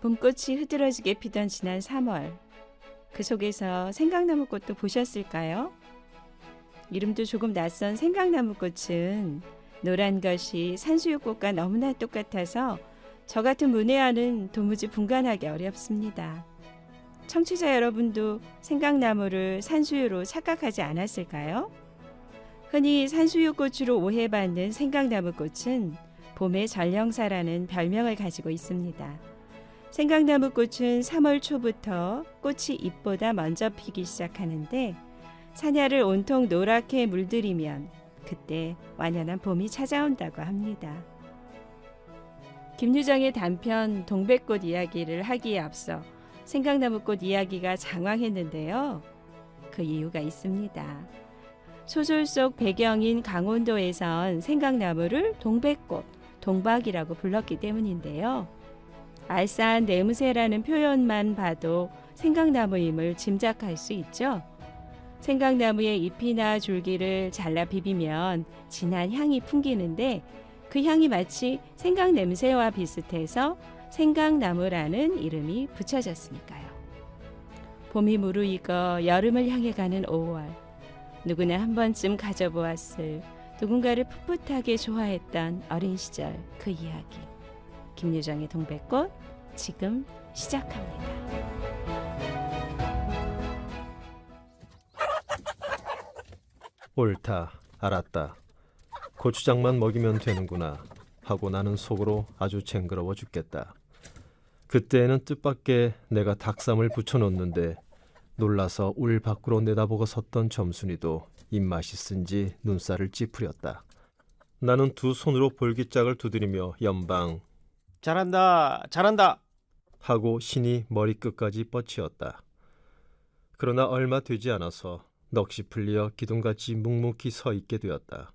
봄꽃이 흐드러지게 피던 지난 3월. 그 속에서 생강나무 꽃도 보셨을까요? 이름도 조금 낯선 생강나무 꽃은 노란 것이 산수유꽃과 너무나 똑같아서 저 같은 문외한은 도무지 분간하기 어렵습니다. 청취자 여러분도 생강나무를 산수유로 착각하지 않았을까요? 흔히 산수유 꽃으로 오해받는 생강나무 꽃은 봄의 전령사라는 별명을 가지고 있습니다. 생강나무 꽃은 3월 초부터 꽃이 잎보다 먼저 피기 시작하는데 사냐를 온통 노랗게 물들이면 그때 완연한 봄이 찾아온다고 합니다. 김유정의 단편 동백꽃 이야기를 하기에 앞서 생강나무꽃 이야기가 장황했는데요. 그 이유가 있습니다. 소설 속 배경인 강원도에선 생강나무를 동백꽃, 동박이라고 불렀기 때문인데요. 알싸한 내무새라는 표현만 봐도 생강나무임을 짐작할 수 있죠. 생강나무의 잎이나 줄기를 잘라 비비면 진한 향이 풍기는데 그 향이 마치 생강 냄새와 비슷해서 생강나무라는 이름이 붙여졌으니까요. 봄이 무르익어 여름을 향해 가는 5월. 누구나 한 번쯤 가져보았을 누군가를 풋풋하게 좋아했던 어린 시절 그 이야기. 김유정의 동백꽃 지금 시작합니다. 옳다, 알았다. 고추장만 먹이면 되는구나 하고 나는 속으로 아주 쟁그러워 죽겠다. 그때에는 뜻밖의 내가 닭쌈을 붙여놓는데 놀라서 울 밖으로 내다보고 섰던 점순이도 입맛이 쓴지 눈살을 찌푸렸다. 나는 두 손으로 볼기짝을 두드리며 연방 잘한다, 잘한다. 하고 신이 머리끝까지 뻗치었다. 그러나 얼마 되지 않아서 넋이 풀려 기둥같이 묵묵히 서 있게 되었다.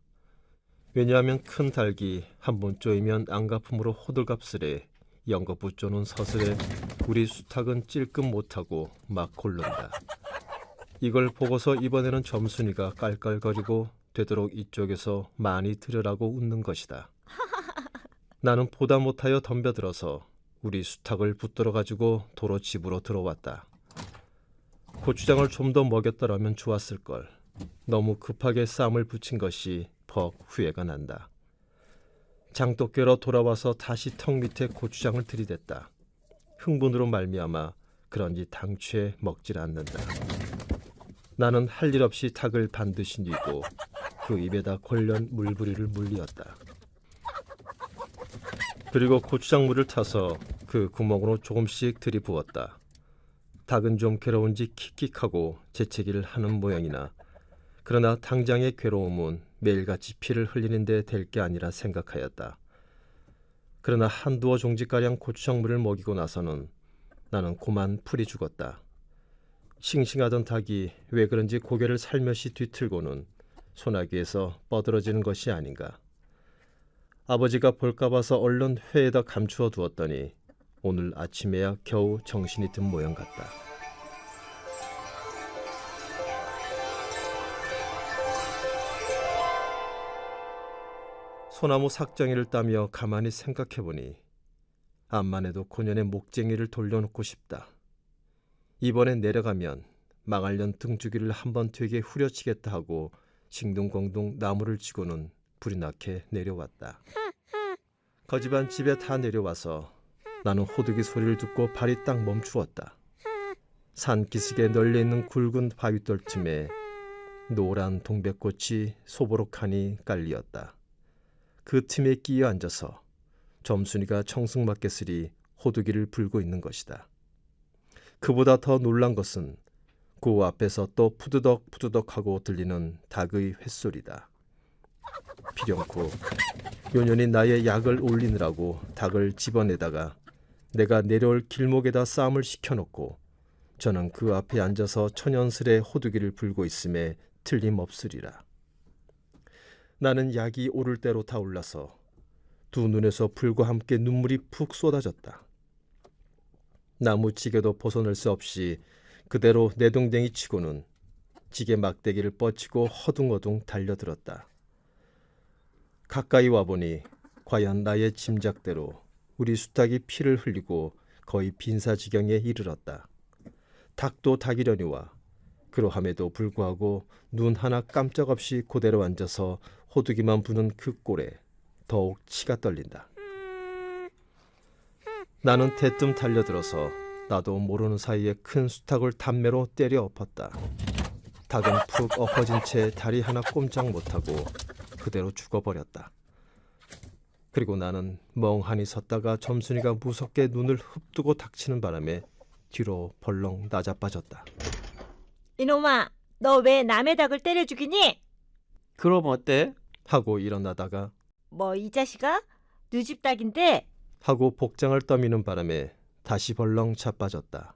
왜냐하면 큰 닭이 한 번 쪼이면 안가품으로 호들갑스레 연거 붙여놓은 서슬에 우리 수탉은 찔끔 못하고 막 고른다. 이걸 보고서 이번에는 점순이가 깔깔거리고 되도록 이쪽에서 많이 들으라고 웃는 것이다. 나는 보다 못하여 덤벼들어서 우리 수탉을 붙들어 가지고 도로 집으로 들어왔다. 고추장을 좀 더 먹였더라면 좋았을 걸. 너무 급하게 쌈을 붙인 것이 퍽 후회가 난다. 장독께로 돌아와서 다시 턱 밑에 고추장을 들이댔다. 흥분으로 말미암아 그런지 당최 먹질 않는다. 나는 할 일 없이 닭을 반드시 뉘고 그 입에다 골련 물부리를 물리었다. 그리고 고추장물을 타서 그 구멍으로 조금씩 들이부었다. 닭은 좀 괴로운지 킥킥하고 재채기를 하는 모양이나 그러나 당장의 괴로움은 매일같이 피를 흘리는 데 될 게 아니라 생각하였다. 그러나 한두어 종지가량 고추장물을 먹이고 나서는 나는 고만 풀이 죽었다. 싱싱하던 닭이 왜 그런지 고개를 살며시 뒤틀고는 소나기에서 뻗어지는 것이 아닌가. 아버지가 볼까 봐서 얼른 회에다 감추어 두었더니 오늘 아침에야 겨우 정신이 든 모양 같다. 소나무 삭정이를 따며 가만히 생각해보니 암만 해도 고년의 목쟁이를 돌려놓고 싶다. 이번에 내려가면 망할년 등주기를 한번 되게 후려치겠다 하고 싱둥공둥 나무를 치고는 불이 나게 내려왔다. 거지반 집에 다 내려와서 나는 호두기 소리를 듣고 발이 딱 멈추었다. 산 기슭에 널려 있는 굵은 바위돌 틈에 노란 동백꽃이 소보록하니 깔리었다. 그 틈에 끼어 앉아서 점순이가 청승맞게 쓰리 호두기를 불고 있는 것이다. 그보다 더 놀란 것은 그 앞에서 또 푸드덕 푸드덕 하고 들리는 닭의 횟소리다. 비령코 요년이 나의 약을 올리느라고 닭을 집어내다가 내가 내려올 길목에다 쌈을 시켜놓고 저는 그 앞에 앉아서 천연스레 호두기를 불고 있음에 틀림없으리라. 나는 약이 오를 대로 타올라서 두 눈에서 불과 함께 눈물이 푹 쏟아졌다. 나무찌개도 벗어날 수 없이 그대로 내동댕이 치고는 지게 막대기를 뻗치고 허둥허둥 달려들었다. 가까이 와보니 과연 나의 짐작대로 우리 수탉이 피를 흘리고 거의 빈사지경에 이르렀다. 닭도 닭이려니와 그러함에도 불구하고 눈 하나 깜짝 없이 그대로 앉아서 호두기만 부는 그 꼴에 더욱 치가 떨린다. 나는 대뜸 달려들어서 나도 모르는 사이에 큰 수탉을 단매로 때려 엎었다. 닭은 푹 엎어진 채 다리 하나 꼼짝 못하고 그대로 죽어버렸다. 그리고 나는 멍하니 섰다가 점순이가 무섭게 눈을 흡뜨고 닥치는 바람에 뒤로 벌렁 나자빠졌다. 이놈아, 너 왜 남의 닭을 때려 죽이니? 그럼 어때? 하고 일어나다가 뭐 이 자식아? 네집 닭인데 하고 복장을 떠미는 바람에 다시 벌렁 자빠졌다.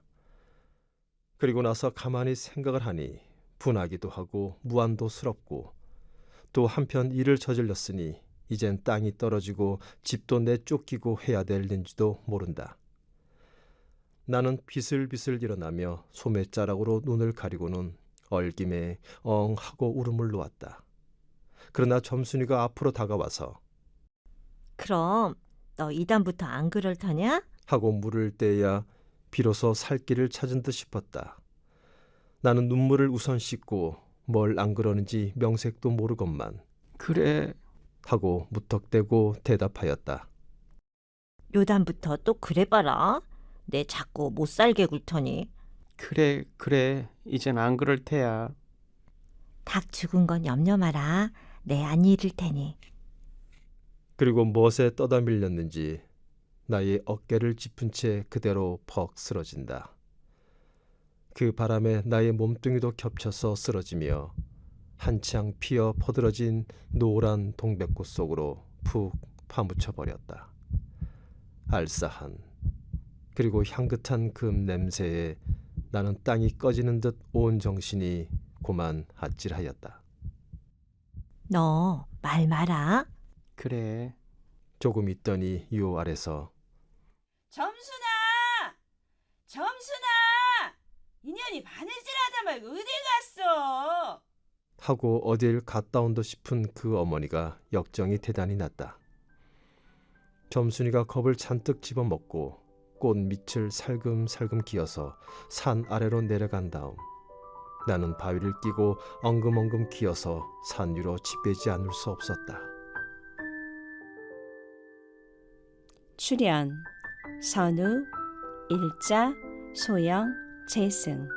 그리고 나서 가만히 생각을 하니 분하기도 하고 무안도스럽고 또 한편 일을 저질렀으니 이젠 땅이 떨어지고 집도 내쫓기고 해야 될 일인지도 모른다. 나는 비슬비슬 일어나며 소매자락으로 눈을 가리고는 얼김에 엉 하고 울음을 놓았다. 그러나 점순이가 앞으로 다가와서 그럼 너 이단부터 안 그럴 터냐? 하고 물을 떼야 비로소 살 길을 찾은 듯 싶었다. 나는 눈물을 우선 씻고 뭘 안 그러는지 명색도 모르건만 그래. 하고 무턱대고 대답하였다. 요단부터 또 그래봐라. 내 자꾸 못 살게 굴 터니. 그래. 그래. 이젠 안 그럴 테야. 닭 죽은 건 염려 마라. 내 안 잃을 테니. 그리고 멋에 떠다 밀렸는지 나의 어깨를 짚은 채 그대로 퍽 쓰러진다. 그 바람에 나의 몸뚱이도 겹쳐서 쓰러지며 한창 피어 퍼들어진 노란 동백꽃 속으로 푹 파묻혀 버렸다. 알싸한 그리고 향긋한 금 냄새에 나는 땅이 꺼지는 듯 온 정신이 고만 아찔하였다. 너 말 마라. 그래. 조금 있더니 요 아래서 점순아! 점순아! 인연이 바느질하다 말고 어디 갔어? 하고 어딜 갔다 온 듯 싶은 그 어머니가 역정이 대단히 났다. 점순이가 겁을 잔뜩 집어먹고 꽃 밑을 살금살금 기어서 산 아래로 내려간 다음 나는 바위를 끼고 엉금엉금 기어서 산 위로 집배지 않을 수 없었다. 출연 선우, 일자, 소영, 재승